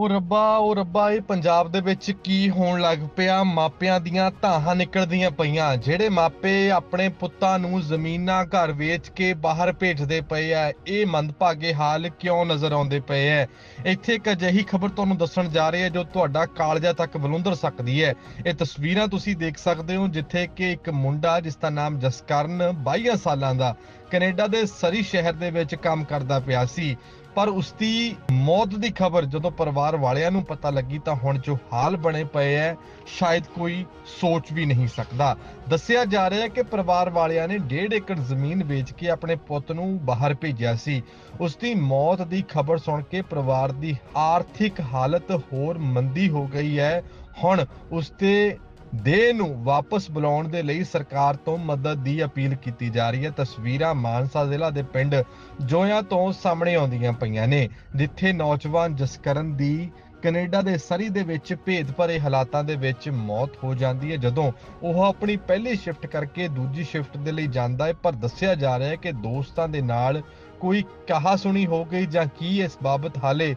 ਉਹ ਰੱਬਾ ਉਹ ਰੱਬਾ, ਇਹ ਪੰਜਾਬ ਦੇ ਵਿੱਚ ਕੀ ਹੋਣ ਲੱਗ ਪਿਆ? ਮਾਪਿਆਂ ਦੀਆਂ ਧਾਹਾਂ ਨਿਕਲਦੀਆਂ ਪਈਆਂ, ਜਿਹੜੇ ਮਾਪੇ ਆਪਣੇ ਪੁੱਤਾਂ ਨੂੰ ਜ਼ਮੀਨਾਂ ਘਰ ਵੇਚ ਕੇ ਬਾਹਰ ਭੇਜਦੇ ਪਏ ਆ ਇਹ ਮੰਦਭਾਗੇ ਹਾਲ ਕਿਉਂ ਨਜ਼ਰ ਆਉਂਦੇ ਪਏ ਐ? ਇੱਥੇ ਇੱਕ ਅਜਿਹੀ ਖਬਰ ਤੁਹਾਨੂੰ ਦੱਸਣ ਜਾ ਰਹੀ ਹੈ ਜੋ ਤੁਹਾਡਾ ਕਾਲਜਾ ਤੱਕ ਬਲੁੰਦਰ ਸਕਦੀ ਹੈ ਇਹ ਤਸਵੀਰਾਂ ਤੁਸੀਂ ਦੇਖ ਸਕਦੇ ਹੋ, ਜਿੱਥੇ ਕਿ ਇੱਕ ਮੁੰਡਾ, ਜਿਸ ਦਾ ਨਾਮ ਜਸਕਰਨ 22 ਸਾਲਾਂ ਦਾ, ਕੈਨੇਡਾ ਦੇ ਸਰੀ ਸ਼ਹਿਰ ਦੇ ਵਿੱਚ ਕੰਮ ਕਰਦਾ ਪਿਆ ਸੀ। ਪਰ ਉਸ ਦੀ ਮੌਤ ਦੀ ਖਬਰ ਜਦੋਂ ਪਰਿਵਾਰ ਵਾਲਿਆਂ ਨੂੰ ਪਤਾ ਲੱਗੀ ਤਾਂ ਹੁਣ ਜੋ ਹਾਲ ਬਣੇ ਪਏ ਐ, ਸ਼ਾਇਦ ਕੋਈ ਸੋਚ ਵੀ ਨਹੀਂ ਸਕਦਾ। ਦੱਸਿਆ ਜਾ ਰਿਹਾ ਹੈ ਕਿ ਪਰਿਵਾਰ ਵਾਲਿਆਂ ਨੇ 1.5 ਏਕੜ ਜ਼ਮੀਨ ਵੇਚ ਕੇ ਆਪਣੇ ਪੁੱਤ ਨੂੰ ਬਾਹਰ ਭੇਜਿਆ ਸੀ। ਉਸ ਦੀ ਮੌਤ ਦੀ ਖਬਰ ਸੁਣ ਕੇ ਪਰਿਵਾਰ ਦੀ ਆਰਥਿਕ ਹਾਲਤ ਹੋਰ ਮੰਦੀ ਹੋ ਗਈ ਹੈ ਹੁਣ ਉਸ ਤੇ ਦੇਹ ਨੂੰ ਵਾਪਸ ਬੁਲਾਉਣ ਦੇ ਲਈ ਸਰਕਾਰ ਤੋਂ ਮਦਦ ਦੀ ਅਪੀਲ ਕੀਤੀ ਜਾ ਰਹੀ ਹੈ। ਤਸਵੀਰਾਂ ਮਾਨਸਾ ਜ਼ਿਲ੍ਹਾ ਦੇ ਪਿੰਡ ਜੋਇਆ ਤੋਂ ਸਾਹਮਣੇ ਆਉਂਦੀਆਂ ਪਈਆਂ ਨੇ, ਜਿੱਥੇ ਨੌਜਵਾਨ ਜਸਕਰਨ ਦੀ ਕੈਨੇਡਾ ਦੇ ਸਰੀ ਦੇ ਵਿੱਚ ਭੇਦ ਭਰੇ ਹਾਲਾਤਾਂ ਦੇ ਵਿੱਚ ਮੌਤ ਹੋ ਜਾਂਦੀ ਹੈ। ਜਦੋਂ ਉਹ ਆਪਣੀ ਪਹਿਲੀ ਸ਼ਿਫਟ ਕਰਕੇ ਦੂਜੀ ਸ਼ਿਫਟ ਦੇ ਲਈ ਜਾਂਦਾ ਹੈ, ਪਰ ਦੱਸਿਆ ਜਾ ਰਿਹਾ ਹੈ ਕਿ ਦੋਸਤਾਂ ਦੇ ਨਾਲ ਕੋਈ ਕਹਾ ਸੁਣੀ ਹੋ ਗਈ ਜਾਂ ਕੀ ਇਸ ਬਾਬਤ ਹਾਲੇ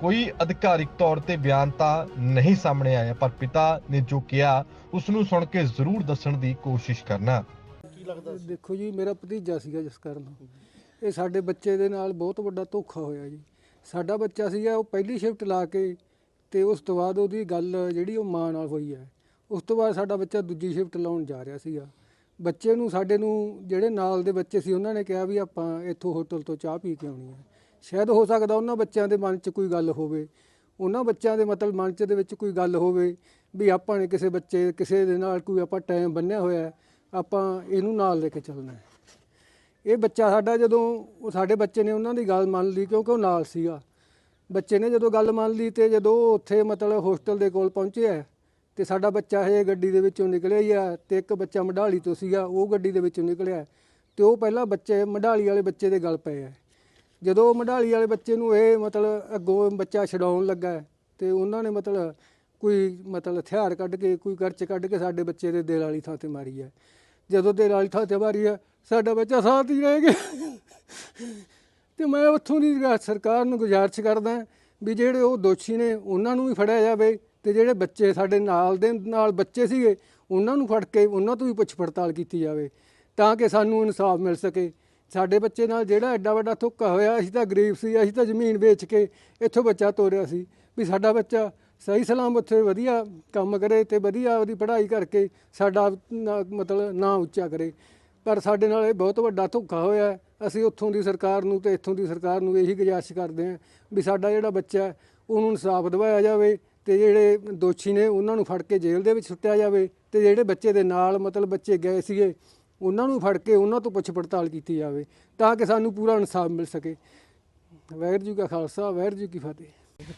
ਕੋਈ ਅਧਿਕਾਰਿਕ ਤੌਰ ਤੇ ਬਿਆਨ ਤਾਂ ਨਹੀਂ ਸਾਹਮਣੇ ਆਇਆ, ਪਰ ਪਿਤਾ ਨੇ ਜੋ ਕਿਹਾ ਉਸ ਨੂੰ ਸੁਣ ਕੇ ਜ਼ਰੂਰ ਦੱਸਣ ਦੀ ਕੋਸ਼ਿਸ਼ ਕਰਨਾ। ਲੱਗਦਾ ਦੇਖੋ ਜੀ, ਮੇਰਾ ਭਤੀਜਾ ਸੀਗਾ ਜਿਸ ਕਾਰਨ। ਇਹ ਸਾਡੇ ਬੱਚੇ ਦੇ ਨਾਲ ਬਹੁਤ ਵੱਡਾ ਧੋਖਾ ਹੋਇਆ ਜੀ। ਸਾਡਾ ਬੱਚਾ ਸੀਗਾ, ਉਹ ਪਹਿਲੀ ਸ਼ਿਫਟ ਲਾ ਕੇ ਤੇ ਉਸ ਤੋਂ ਬਾਅਦ ਉਹਦੀ ਗੱਲ ਜਿਹੜੀ ਉਹ ਮਾਂ ਨਾਲ ਹੋਈ ਹੈ। ਉਸ ਤੋਂ ਬਾਅਦ ਸਾਡਾ ਬੱਚਾ ਦੂਜੀ ਸ਼ਿਫਟ ਲਾਉਣ ਜਾ ਰਿਹਾ ਸੀਗਾ। ਬੱਚੇ ਨੂੰ, ਸਾਡੇ ਨੂੰ, ਜਿਹੜੇ ਨਾਲ ਦੇ ਬੱਚੇ ਸੀ, ਉਹਨਾਂ ਨੇ ਕਿਹਾ ਵੀ ਆਪਾਂ ਇੱਥੋਂ ਹੋਟਲ ਤੋਂ ਚਾਹ ਪੀ ਕੇ ਆਉਣੀ ਹੈ। ਸ਼ਾਇਦ ਹੋ ਸਕਦਾ ਉਹਨਾਂ ਬੱਚਿਆਂ ਦੇ ਮਨ 'ਚ ਕੋਈ ਗੱਲ ਹੋਵੇ। ਉਹਨਾਂ ਬੱਚਿਆਂ ਦੇ ਮਤਲਬ ਮਨ 'ਚ ਦੇ ਵਿੱਚ ਕੋਈ ਗੱਲ ਹੋਵੇ ਵੀ ਆਪਾਂ ਨੇ ਕਿਸੇ ਬੱਚੇ, ਕਿਸੇ ਦੇ ਨਾਲ ਕੋਈ ਆਪਾਂ ਟਾਈਮ ਬੰਨਿਆ ਹੋਇਆ ਆਪਾਂ ਇਹਨੂੰ ਨਾਲ ਲੈ ਕੇ ਚੱਲਣਾ ਹੈ। ਇਹ ਬੱਚਾ ਸਾਡਾ ਜਦੋਂ, ਉਹ ਸਾਡੇ ਬੱਚੇ ਨੇ ਉਹਨਾਂ ਦੀ ਗੱਲ ਮੰਨ ਲਈ ਕਿਉਂਕਿ ਉਹ ਨਾਲ ਸੀਗਾ। ਬੱਚੇ ਨੇ ਜਦੋਂ ਗੱਲ ਮੰਨ ਲਈ ਤੇ ਜਦੋਂ ਉੱਥੇ ਮਤਲਬ ਹੋਸਟਲ ਦੇ ਕੋਲ ਪਹੁੰਚਿਆ ਤੇ ਸਾਡਾ ਬੱਚਾ ਹਜੇ ਗੱਡੀ ਦੇ ਵਿੱਚੋਂ ਨਿਕਲਿਆ ਹੀ ਆ ਤੇ ਇੱਕ ਬੱਚਾ ਮਢਾਲੀ ਤੋਂ ਸੀਗਾ, ਉਹ ਗੱਡੀ ਦੇ ਵਿੱਚੋਂ ਨਿਕਲਿਆ ਤੇ ਉਹ ਪਹਿਲਾਂ ਬੱਚੇ, ਮਢਾਲੀ ਵਾਲੇ ਬੱਚੇ ਦੇ ਗੱਲ ਪਏ ਆ ਜਦੋਂ ਮਢਾਲੀ ਵਾਲੇ ਬੱਚੇ ਨੂੰ ਇਹ ਮਤਲਬ ਅੱਗੋਂ ਬੱਚਾ ਛਡਾਉਣ ਲੱਗਾ ਹੈ, ਤੇ ਉਹਨਾਂ ਨੇ ਮਤਲਬ ਕੋਈ ਮਤਲਬ ਹਥਿਆਰ ਕੱਢ ਕੇ ਕੋਈ ਕਰਚ ਕੱਢ ਕੇ ਸਾਡੇ ਬੱਚੇ ਦੇ ਦਿਲ ਵਾਲੀ ਥਾਂ ਤੇ ਮਾਰੀ ਹੈ। ਜਦੋਂ ਦਿਲ ਵਾਲੀ ਥਾਂ ਤੇ ਮਾਰੀ ਹੈ ਸਾਡਾ ਬੱਚਾ ਸਾਥ ਹੀ ਰਹਿ ਗਿਆ। ਤੇ ਮੈਂ ਉੱਥੋਂ ਦੀ ਗ- ਸਰਕਾਰ ਨੂੰ ਗੁਜ਼ਾਰਿਸ਼ ਕਰਦਾ ਵੀ ਜਿਹੜੇ ਉਹ ਦੋਸ਼ੀ ਨੇ ਉਹਨਾਂ ਨੂੰ ਵੀ ਫੜਿਆ ਜਾਵੇ ਤੇ ਜਿਹੜੇ ਬੱਚੇ ਸਾਡੇ ਨਾਲ ਦੇ ਨਾਲ ਬੱਚੇ ਸੀਗੇ ਉਹਨਾਂ ਨੂੰ ਫੜ ਕੇ ਉਹਨਾਂ ਤੋਂ ਵੀ ਪੁੱਛ ਪੜਤਾਲ ਕੀਤੀ ਜਾਵੇ ਤਾਂ ਕਿ ਸਾਨੂੰ ਇਨਸਾਫ ਮਿਲ ਸਕੇ। ਸਾਡੇ ਬੱਚੇ ਨਾਲ ਜਿਹੜਾ ਐਡਾ ਵੱਡਾ ਧੋਖਾ ਹੋਇਆ ਅਸੀਂ ਤਾਂ ਗਰੀਬ ਸੀ ਅਸੀਂ ਤਾਂ ਜ਼ਮੀਨ ਵੇਚ ਕੇ ਇੱਥੋਂ ਬੱਚਾ ਤੋਰਿਆ ਸੀ ਵੀ ਸਾਡਾ ਬੱਚਾ ਸਹੀ ਸਲਾਮ ਉੱਥੇ ਵਧੀਆ ਕੰਮ ਕਰੇ ਤੇ ਵਧੀਆ ਉਹਦੀ ਪੜ੍ਹਾਈ ਕਰਕੇ ਸਾਡਾ ਨਾ- ਮਤਲਬ ਨਾਂ ਉੱਚਾ ਕਰੇ ਪਰ ਸਾਡੇ ਨਾਲ ਇਹ ਬਹੁਤ ਵੱਡਾ ਧੋਖਾ ਹੋਇਆ ਹੈ। ਅਸੀਂ ਉੱਥੋਂ ਦੀ ਸਰਕਾਰ ਨੂੰ ਤੇ ਇੱਥੋਂ ਦੀ ਸਰਕਾਰ ਨੂੰ ਇਹੀ ਗੁਜ਼ਾਰਿਸ਼ ਕਰਦੇ ਹਾਂ ਵੀ ਸਾਡਾ ਜਿਹੜਾ ਬੱਚਾ ਹੈ, ਉਹਨੂੰ ਇਨਸਾਫ ਦਿਵਾਇਆ ਜਾਵੇ ਤੇ ਜਿਹੜੇ ਦੋਸ਼ੀ ਨੇ ਉਹਨਾਂ ਨੂੰ ਫੜ ਕੇ ਜੇਲ੍ਹ ਦੇ ਵਿੱਚ ਸੁੱਟਿਆ ਜਾਵੇ ਤੇ ਜਿਹੜੇ ਬੱਚੇ ਦੇ ਨਾਲ ਮਤਲਬ ਬੱਚੇ ਗਏ ਸੀਗੇ ਉਹਨਾਂ ਨੂੰ ਫੜ ਕੇ ਉਹਨਾਂ ਤੋਂ ਪੁੱਛ ਪੜਤਾਲ ਕੀਤੀ ਜਾਵੇ ਤਾਂ ਕਿ ਸਾਨੂੰ ਪੂਰਾ ਇਨਸਾਫ ਮਿਲ ਸਕੇ। ਵਾਹਿਗੁਰੂ ਜੀ ਕਾ ਖਾਲਸਾ, ਵਾਹਿਗੁਰੂ ਜੀ ਕੀ ਫਤਿਹ।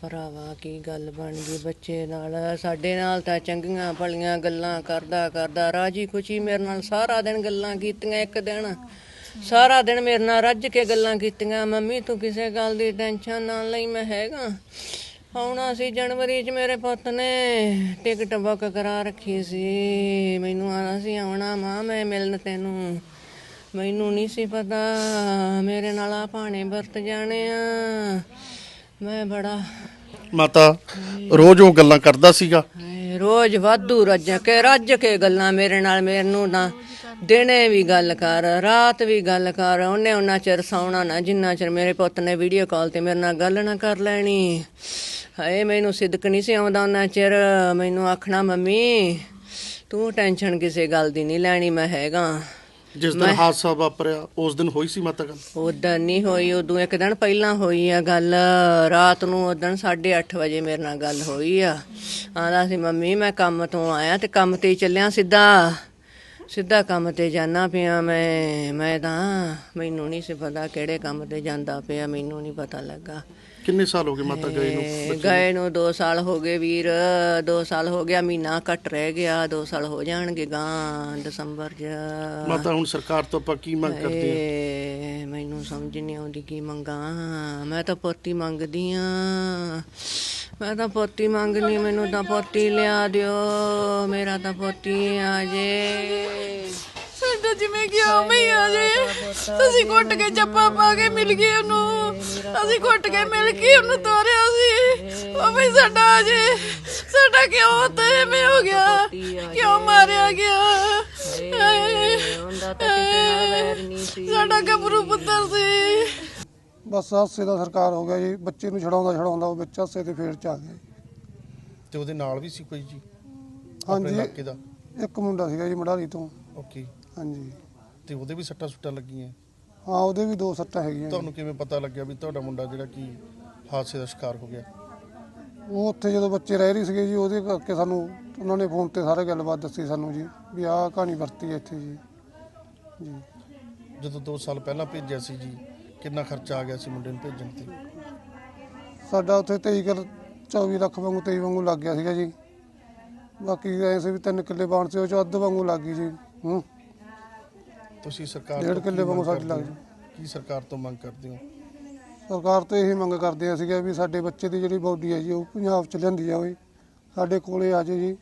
ਭਰਾਵਾ, ਕੀ ਗੱਲ ਬਣ ਗਈ ਬੱਚੇ ਨਾਲ? ਸਾਡੇ ਨਾਲ ਤਾਂ ਚੰਗੀਆਂ ਭਲੀਆਂ ਗੱਲਾਂ ਕਰਦਾ ਕਰਦਾ ਰਾਜੀ ਖੁਸ਼ੀ ਮੇਰੇ ਨਾਲ ਸਾਰਾ ਦਿਨ ਗੱਲਾਂ ਕੀਤੀਆਂ, ਇੱਕ ਦਿਨ। ਸਾਰਾ ਦਿਨ ਮੇਰੇ ਨਾਲ ਰੱਜ ਕੇ ਗੱਲਾਂ ਕੀਤੀਆਂ। ਮੰਮੀ, ਤੂੰ ਕਿਸੇ ਗੱਲ ਦੀ ਟੈਨਸ਼ਨ ਨਾ ਲਈ, ਮੈਂ ਹੈਗਾ। ਆਉਣਾ ਸੀ ਜਨਵਰੀ 'ਚ ਮੇਰੇ ਪੁੱਤ ਨੇ ਟਿਕਟ ਬੁੱਕ ਕਰਾ ਰੱਖੀ ਸੀ। ਮੈਨੂੰ ਆਣਾ ਸੀ ਆਉਣਾ ਮਾਂ ਮੈਂ ਮਿਲਣ ਤੈਨੂੰ। ਮੈਨੂੰ ਨਹੀਂ ਸੀ ਪਤਾ ਮੇਰੇ ਨਾਲ ਆ ਭਾਣੇ ਵਰਤ ਜਾਣੇ ਆ। ਮੈਂ ਬੜਾ ਮਾਤਾ ਰੋਜ਼ ਉਹ ਗੱਲਾਂ ਕਰਦਾ ਸੀਗਾ। ਰੋਜ਼ ਵਾਧੂ ਰੱਜ ਕੇ ਰੱਜ ਕੇ ਗੱਲਾਂ ਮੇਰੇ ਨਾਲ ਮੈਨੂੰ ਨਾ। ਦਿਨੇ ਵੀ ਗੱਲ ਕਰ, ਰਾਤ ਵੀ ਗੱਲ ਕਰ, ਉਹਨੇ ਉਹਨਾਂ ਚਿਰ ਸੌਣਾ ਨਾ, ਜਿੰਨਾ ਚਿਰ ਮੇਰੇ ਪੁੱਤ ਨੇ ਵੀਡੀਓ ਕਾਲ ਤੇ ਮੇਰੇ ਨਾਲ ਗੱਲ ਨਾ ਕਰ ਲੈਣੀ। ਹਾਏ, ਮੈਨੂੰ ਸਿੱਧਕ ਨਹੀਂ ਸੀ ਆਉਂਦਾ ਉਹਨਾਂ ਚਿਰ, ਮੈਨੂੰ ਆਖਣਾ, ਮੰਮੀ, ਤੂੰ ਟੈਨਸ਼ਨ ਕਿਸੇ ਗੱਲ ਦੀ ਨਹੀਂ ਲੈਣੀ, ਮੈਂ ਹੈਗਾ। ਜਿਸ ਦਿਨ ਹਾਦਸਾ ਵਾਪਰਿਆ ਉਸ ਦਿਨ ਹੋਈ ਸੀ ਮਾਤਾ ਗੱਲ? ਉਦੋਂ ਨਹੀਂ ਹੋਈ ਉਦੋਂ ਇੱਕ ਦਿਨ ਪਹਿਲਾਂ ਹੋਈ ਆ ਗੱਲ। ਰਾਤ ਨੂੰ ਉਦੋਂ 8:30 ਵਜੇ ਮੇਰੇ ਨਾਲ ਗੱਲ ਹੋਈ ਆ। ਆਂਦਾ ਸੀ ਮੰਮੀ ਮੈਂ ਕੰਮ ਤੋਂ ਆਇਆ ਤੇ ਕੰਮ ਤੇ ਹੀ ਚੱਲਿਆ ਸਿੱਧਾ। ਸਿੱਧਾ ਕੰਮ ਤੇ ਜਾਣਾ ਪਿਆ ਮੈਂ ਮੈਂ ਤਾਂ ਮੈਨੂੰ ਨਹੀਂ ਸੀ ਪਤਾ ਕਿਹੜੇ ਕੰਮ ਤੇ ਜਾਂਦਾ ਪਿਆ ਮੈਨੂੰ ਨਹੀਂ ਪਤਾ ਲੱਗਾ। ਕਿੰਨੇ ਸਾਲ ਹੋ ਗਏ ਮਾਤਾ ਗਏ ਨੂੰ? ਗਏ ਨੂੰ 2 ਸਾਲ ਹੋ ਗਏ ਵੀਰ 2 ਸਾਲ ਹੋ ਗਿਆ ਮਹੀਨਾ ਘੱਟ ਰਹਿ ਗਿਆ 2 ਸਾਲ ਹੋ ਜਾਣਗੇ ਗਾਂ ਦਸੰਬਰ 'ਚ। ਮਾਤਾ ਹੁਣ ਸਰਕਾਰ ਤੋਂ ਆਪਾਂ ਕੀ ਮੰਗ ਕਰਦੇ ਆ ਮੈਨੂੰ ਸਮਝ ਨਹੀਂ ਆਉਂਦੀ ਕੀ ਮੰਗਾਂ। ਮੈਂ ਤਾਂ ਪੋਤੀ ਮੰਗਦੀ ਆ। ਮੈਂ ਤਾਂ ਪੋਤੀ ਮੰਗਣੀ ਮੈਨੂੰ ਤਾਂ ਪੋਤੀ ਲਿਆ ਦਿਓ। ਮੇਰਾ ਤਾਂ ਪੋਤੀ ਆ ਜੇ। ਸਾਡਾ ਜਿਵੇਂ ਕਿ ਹੀ ਆ ਜੇ। ਅਸੀਂ ਘੁੱਟ ਕੇ ਚੱਪਾ ਪਾ ਕੇ ਮਿਲ ਗਏ ਉਹਨੂੰ। ਅਸੀਂ ਘੁੱਟ ਕੇ ਮਿਲ ਕੇ ਉਹਨੂੰ ਤੋਰਿਆ ਸੀ। ਉਹ ਵੀ ਸਾਡਾ ਅਜੇ ਸਾਡਾ ਕਿਉਂ ਤੇ ਮੈਂ ਹੋ ਗਿਆ? ਕਿਉਂ ਮਾਰਿਆ ਗਿਆ। ਉਹਦਾ ਤਾਂ ਕਿਸੇ ਨਾਲ ਵੈਰ ਨਹੀਂ ਸੀ। ਸਾਡਾ ਗੱਭਰੂ ਪੁੱਤਰ ਸੀ। ਬਸ ਹਾਸੇ ਦਾ ਸਰਕਾਰ ਹੋ ਗਿਆ ਜੀ। ਬੱਚੇ ਨੂੰ ਛਡਾਉਂਦਾ ਛਡਾਉਂਦਾ ਉਹ ਵਿੱਚ ਹਾਸੇ ਤੇ ਫੇਰ ਚ ਆ ਗਿਆ ਜੀ ਤੇ ਉਹਦੇ ਨਾਲ ਵੀ ਸੀ ਕੋਈ ਜੀ? ਆਪਣੇ ਹਾਂਜੀ ਇਲਾਕੇ ਦਾ? ਇੱਕ ਮੁੰਡਾ ਸੀਗਾ ਜੀ ਮੜਾਲੀ ਤੋਂ। ਓਕੇ। ਹਾਂਜੀ। ਤੇ ਉਹਦੇ ਵੀ ਸੱਟਾਂ ਸੁੱਟਾਂ ਲੱਗੀਆਂ? ਹਾਂ ਉਹਦੇ ਵੀ ਦੋ ਸੱਟਾਂ ਹੈਗੀਆਂ ਜੀ। ਤੁਹਾਨੂੰ ਕਿਵੇਂ ਪਤਾ ਲੱਗਿਆ ਵੀ ਤੁਹਾਡਾ ਮੁੰਡਾ ਜਿਹੜਾ ਕੀ ਹਾਦਸੇ ਦਾ ਸ਼ਿਕਾਰ ਹੋ ਗਿਆ? ਉਹ ਉੱਥੇ ਜਦੋਂ ਬੱਚੇ ਰਹਿ ਰਹੀ ਸੀਗੇ ਜੀ ਉਹਦੇ ਕਰਕੇ ਸਾਨੂੰ ਉਹਨਾਂ ਨੇ ਫੋਨ ਤੇ ਸਾਰੇ ਗੱਲਬਾਤ ਦੱਸੀ ਸਾਨੂੰ ਜੀ ਵੀ ਆਹ ਕਹਾਣੀ ਵਰਤੀ ਇੱਥੇ ਜੀ। ਜੀ। ਜਦੋਂ 2 ਸਾਲ ਪਹਿਲਾਂ ਭੇਜਿਆ ਸੀ ਜੀ ਕਿੰਨਾ ਖਰਚਾ ਆ ਗਿਆ ਸੀ ਮੁੰਡੇ ਨੂੰ ਭੇਜਣ ਤੇ? ਸਾਡਾ ਉੱਥੇ 23 ਕਿੱਲ 24 ਲੱਖ ਵਾਂਗੂ 23 ਵਾਂਗੂ ਲੱਗ ਗਿਆ ਸੀਗਾ ਜੀ। ਬਾਕੀ ਐਸੇ ਵੀ ਤਿੰਨ ਕਿੱਲੇ ਬਾਣ ਸੀ ਉਹ ਚ ਅੱਧ ਵਾਂਗੂ ਲੱਗ ਗਈ ਜੀ। ਹੂੰ। ਤੁਸੀਂ ਸਰਕਾਰ ਡੇਢ ਤੋਂ ਕਿੱਲੇ ਕੀ ਵਾਂਗੂ ਮੰਗ ਸਾਡੀ ਲੱਗ ਕਰਦੇ ਹੋ? ਕੀ ਸਰਕਾਰ ਤੋਂ ਮੰਗ ਕਰਦੇ ਹੋ? ਸਰਕਾਰ ਤੋਂ ਇਹੀ ਮੰਗ ਕਰਦੇ ਆ ਸੀਗਾ ਵੀ ਸਾਡੇ ਬੱਚੇ ਦੀ ਜਿਹੜੀ ਬੋਡੀ ਹੈ ਜੀ ਉਹ ਪੰਜਾਬ ਚ ਲਿਆਂਦੀ ਜਾਵੇ। ਸਾਡੇ ਕੋਲੇ ਆ ਜਾਏ ਜੀ।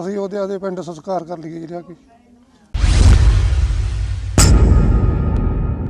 ਅਸੀਂ ਉਹਦੇ ਆਦੇ ਪਿੰਡ ਸੰਸਕਾਰ ਕਰ ਲਈਏ ਜੀ ਲਿਆ ਕੇ।